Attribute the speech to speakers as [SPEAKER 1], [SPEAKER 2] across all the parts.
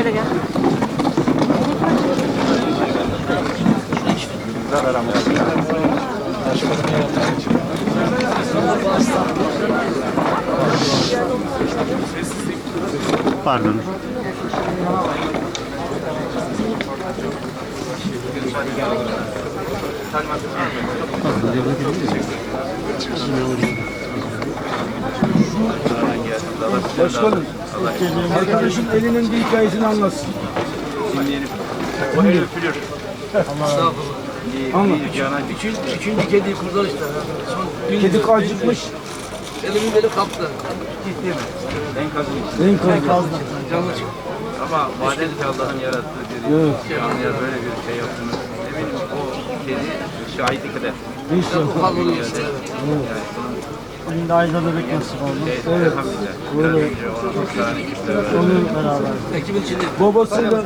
[SPEAKER 1] Şöyle gel.
[SPEAKER 2] Pardon.
[SPEAKER 3] Başkanım, arkadaşın elinin bir hikayesini anlatsın.
[SPEAKER 4] O el öpülür.
[SPEAKER 3] Anlat.
[SPEAKER 4] Canan
[SPEAKER 5] Üçüncü, üçüncü kediyi kurtar işte. Son
[SPEAKER 3] Kedi acıkmış,
[SPEAKER 5] elimin beni kaptı.
[SPEAKER 4] enkazın içinde.
[SPEAKER 3] enkazda.
[SPEAKER 5] Canlı çıktı.
[SPEAKER 4] Ama madem ki Allah'ın yarattığı
[SPEAKER 3] Evet.
[SPEAKER 4] bir canlıya böyle bir şey yaptınız. Ne bileyim o kedi şahitlik eder.
[SPEAKER 3] İnşallah.
[SPEAKER 5] Bu kavruluyor işte.
[SPEAKER 2] Şimdi Ayda bebek nasip oldu.
[SPEAKER 4] Şey, elhamdülillah. Biraz önce ona hastane gittiler.
[SPEAKER 2] Onun beraber.
[SPEAKER 5] Ekibin içinde.
[SPEAKER 3] Babasıyla,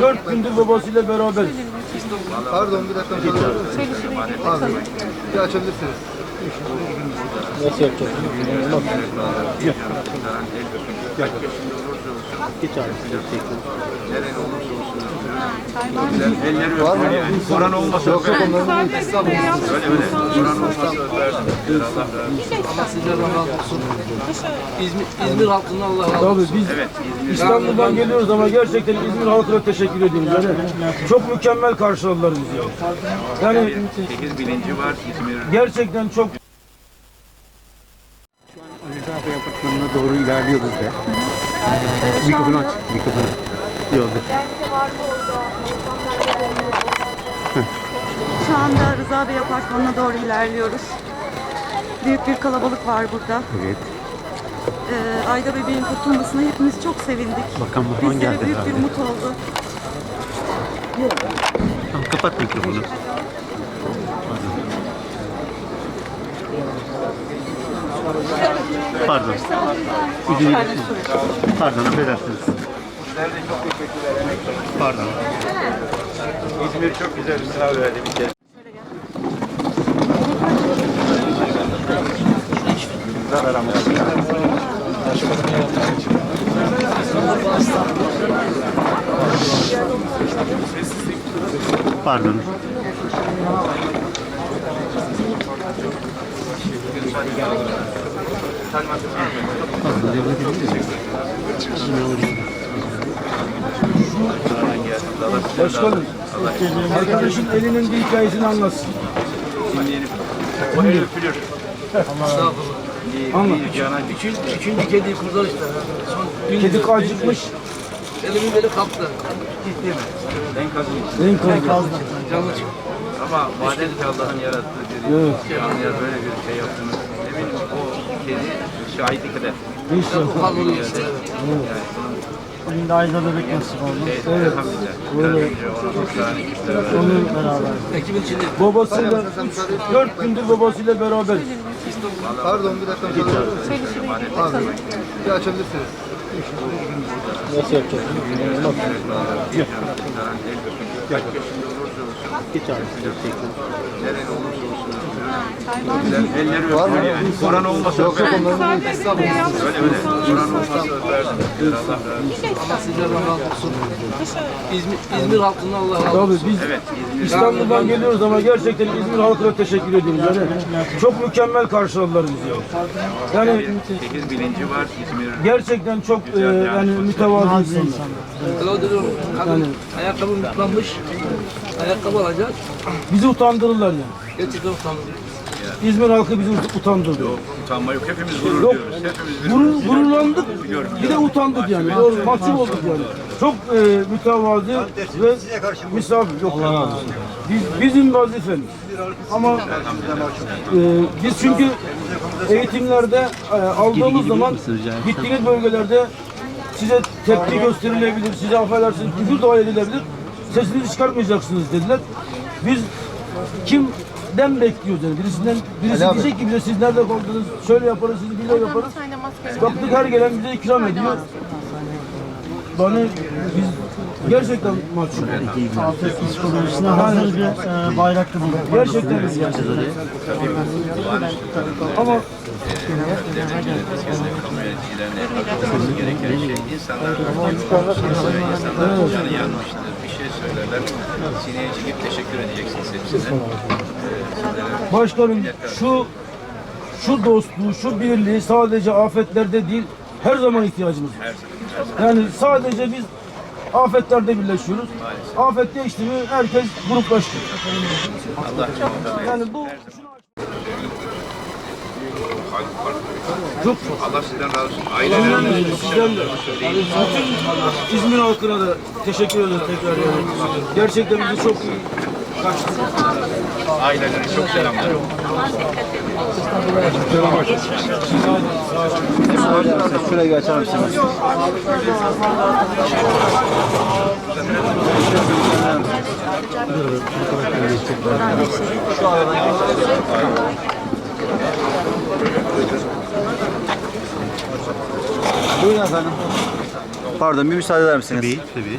[SPEAKER 3] dört gündür babasıyla beraber.
[SPEAKER 6] Pardon bir dakika Abi bir açabilirsiniz.
[SPEAKER 2] Nasıl yapacağız? Geç abi.
[SPEAKER 4] Nereli olursa olsun. Güzel elleri öpülür yani. Kur'an olmasa öperdim. Öyle öyle. Kur'an olmasa öperdim. Allah razı olsun.
[SPEAKER 5] Razı. İzmir, İzmir halkından Allah razı
[SPEAKER 3] Tabii
[SPEAKER 5] olsun.
[SPEAKER 3] biz
[SPEAKER 4] Evet.
[SPEAKER 3] İstanbul'dan geliyoruz ama gerçekten İzmir halkına teşekkür ediyoruz. Yani çok mükemmel karşıladılar bizi. Yani
[SPEAKER 4] 8 bilinci var. İzmir.
[SPEAKER 3] gerçekten çok
[SPEAKER 2] Rıza Bey apartmanına doğru ilerliyoruz de. Mikrofonu aç. Mikrofonu. Yok.
[SPEAKER 1] Şu anda Rıza Bey apartmanına doğru ilerliyoruz. Büyük bir kalabalık var burada.
[SPEAKER 2] Evet.
[SPEAKER 1] Ee, Ayda bebeğin kurtulmasına hepimiz çok sevindik.
[SPEAKER 2] Bakan Burhan
[SPEAKER 1] Bizlere
[SPEAKER 2] geldi
[SPEAKER 1] büyük bir
[SPEAKER 2] herhalde.
[SPEAKER 1] umut oldu.
[SPEAKER 2] Tamam, kapat mikrofonu. Pardon. İzin Pardon, affedersiniz. Pardon.
[SPEAKER 4] İzmir çok güzel bir sınav verdi bir kez.
[SPEAKER 2] Pardon.
[SPEAKER 3] Başkanım. Arkadaşın elinin bir hikayesini anlatsın.
[SPEAKER 4] O el öpülür.
[SPEAKER 5] Estağfurullah.
[SPEAKER 3] Anlat.
[SPEAKER 5] Üçüncü, üçüncü kediyi kurtar işte. Son
[SPEAKER 3] Kedi acıkmış,
[SPEAKER 5] elimin beni kaptı.
[SPEAKER 4] enkazın içinde.
[SPEAKER 3] enkazda.
[SPEAKER 5] Canlı çıktı.
[SPEAKER 4] Ama madem ki Allah'ın yarattığı bir
[SPEAKER 3] Evet.
[SPEAKER 4] canlıya böyle bir şey yaptınız. Ne bileyim o kedi şahitlik eder.
[SPEAKER 3] İnşallah.
[SPEAKER 5] Bu kavruluyor işte.
[SPEAKER 2] Şimdi Ayda bebek nasip oldu.
[SPEAKER 4] Şey, hastane gittiler.
[SPEAKER 2] Onun beraber.
[SPEAKER 5] Ekibin içinde.
[SPEAKER 3] Babasıyla, dört gündür babasıyla beraber.
[SPEAKER 6] Pardon bir dakika Abi bir açabilirsiniz.
[SPEAKER 2] Nasıl yapacağız? Geç abi.
[SPEAKER 4] Nereli olursa olsun. Güzel elleri öpülür yani. Kur'an olmasa öperdim. Öyle öyle. Kur'an olmasa öperdim. Allah olsun.
[SPEAKER 5] Allah sizlerden razı olsun. İzmir, İzmir halkından Allah razı
[SPEAKER 3] Tabii
[SPEAKER 5] olsun.
[SPEAKER 3] biz
[SPEAKER 4] Evet.
[SPEAKER 3] İstanbul'dan geliyoruz ama gerçekten İzmir halkına teşekkür ediyoruz. Yani çok mükemmel karşıladılar bizi. Yani
[SPEAKER 4] 8 bilinci var. İzmir.
[SPEAKER 3] gerçekten çok e, yani mütevazı insanlar.
[SPEAKER 5] Kadın ayakkabım yıpranmış. Ayakkabı alacak.
[SPEAKER 3] Bizi utandırırlar yani.
[SPEAKER 5] Gerçekten utandım.
[SPEAKER 3] İzmir halkı bizi utandı.
[SPEAKER 4] Yok utanma yok. Hepimiz gurur
[SPEAKER 3] Yok.
[SPEAKER 4] duyuyoruz. Hepimiz
[SPEAKER 3] Gurur, gururlandık, bir de utandık yani. Doğru, mahcup olduk yani. Çok e, mütevazı ve misafir. Yok. Biz, bizim vazifemiz. Ama e, biz çünkü eğitimlerde e, aldığımız zaman gittiğiniz bölgelerde size tepki gösterilebilir, size affedersiniz küfür dua edilebilir. Sesinizi çıkartmayacaksınız dediler. Biz kimden bekliyoruz yani? Birisinden, birisi diyecek ki bize siz nerede kaldınız, şöyle yaparız, sizi böyle yaparız. Baktık her gelen bize ikram ediyor. Bana biz gerçekten mahcup.
[SPEAKER 2] Afet psikolojisine hazır bir e, bayrak da bulduk.
[SPEAKER 3] Gerçekten biz Ama
[SPEAKER 4] kamu yöneticilerine yapılması gereken şey canı yanmıştır. Bir şey söylerler. Sineye çekip teşekkür edeceksiniz hepsine.
[SPEAKER 3] Başkanım şu şu dostluğu, şu birliği sadece afetlerde değil her zaman ihtiyacımız var. Yani sadece biz afetlerde birleşiyoruz. Afet geçti mi herkes.
[SPEAKER 4] Allah
[SPEAKER 3] Yani bu çok
[SPEAKER 4] Allah sizden razı olsun. Aileleriniz
[SPEAKER 3] Sizden de. Bütün İzmir halkına da teşekkür ederim tekrar yani. Gerçekten bizi çok
[SPEAKER 4] aileleriniz çok selamlar.
[SPEAKER 2] Şurayı açar mısınız? Buyurun efendim.
[SPEAKER 7] Pardon bir müsaade eder misiniz?
[SPEAKER 2] Tabii, tabii.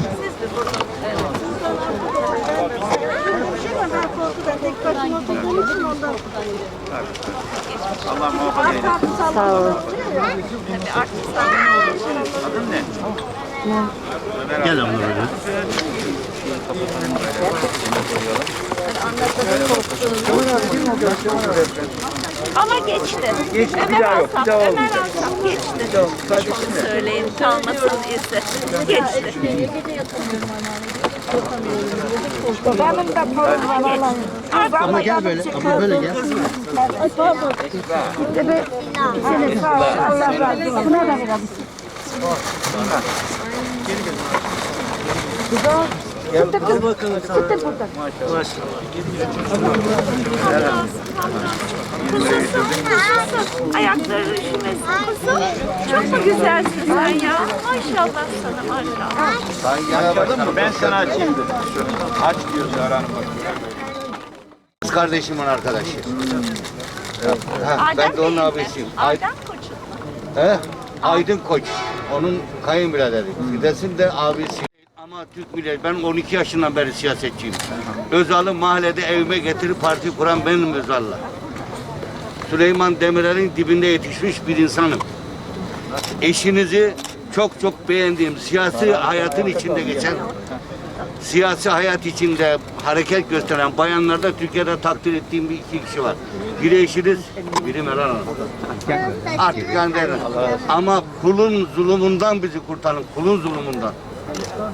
[SPEAKER 4] Allah muhafaza eylesin.
[SPEAKER 8] Sağ olun.
[SPEAKER 4] Adın ne?
[SPEAKER 2] Gel abla böyle.
[SPEAKER 8] Ama geçti. Geçti Ömer bir daha yok. Bir daha Ömer alsam geçti. Yok. Kardeşim söyleyin kalmasın izi. Geçti. Benim de torun var Allah'ım.
[SPEAKER 2] Abla gel böyle. Abla böyle gel.
[SPEAKER 8] Seni sağ ol. Allah razı olsun. Buna da verelim. Kuzusun, kuzusun. Ayakları üşümesin kuzum. Çok mu güzelsin sen ya? Maşallah sana maşallah.
[SPEAKER 4] Ben sana açayım dedim. Aç diyorsa aranı bak.
[SPEAKER 9] Kız kardeşimin arkadaşı. Ha, ben de onun abisiyim.
[SPEAKER 8] Adem koçum.
[SPEAKER 9] he? Aydın Koç. Onun kayınbiraderi. Fidesin de abisi. Ama Türk milleti, ben 12 yaşından beri siyasetçiyim. Özal'ı mahallede evime getirip parti kuran benim Özal'la. Süleyman Demirel'in dibinde yetişmiş bir insanım. Eşinizi çok çok beğendiğim, siyasi hayatın içinde geçen, siyasi hayat içinde hareket gösteren bayanlarda Türkiye'de takdir ettiğim bir iki kişi var. Biri eşiniz, biri Meral Hanım. Artık gönderin. Ama kulun zulümünden bizi kurtarın, kulun zulümünden.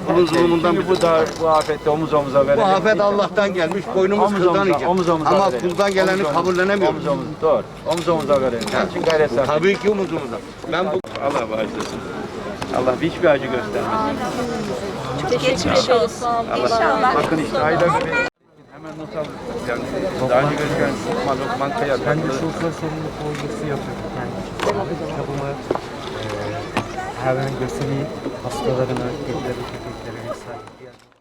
[SPEAKER 9] Kulun zulümünden bizi
[SPEAKER 4] Bu da bu afette omuz omuza
[SPEAKER 9] bu
[SPEAKER 4] verelim.
[SPEAKER 9] afet Allah'tan gelmiş, boynumuz
[SPEAKER 4] Omuz
[SPEAKER 9] kıldan
[SPEAKER 4] omuza,
[SPEAKER 9] yiyecek.
[SPEAKER 4] omuz omuza
[SPEAKER 9] Ama
[SPEAKER 4] verelim.
[SPEAKER 9] kuldan geleni
[SPEAKER 4] Omuz omuza.
[SPEAKER 9] kabullenemiyoruz.
[SPEAKER 4] Omuz omuz, doğru. Omuz omuza verelim. Onun için gayret sarf.
[SPEAKER 9] Tabii ki umudumuzda. Ben bu
[SPEAKER 4] Allah bağışlasın. Allah hiçbir acı göstermesin.
[SPEAKER 8] Çok geçmiş olsun. İnşallah.
[SPEAKER 4] Bakın işte ayda gibi. Hemen not aldım. Yani daha önce gözüken Lokman, Kaya. Ben de
[SPEAKER 10] sosyal sorumluluk olgusu yapıyorum. Yani e, hayvan görseli hastalarına, kedileri, köpekleri vesaire.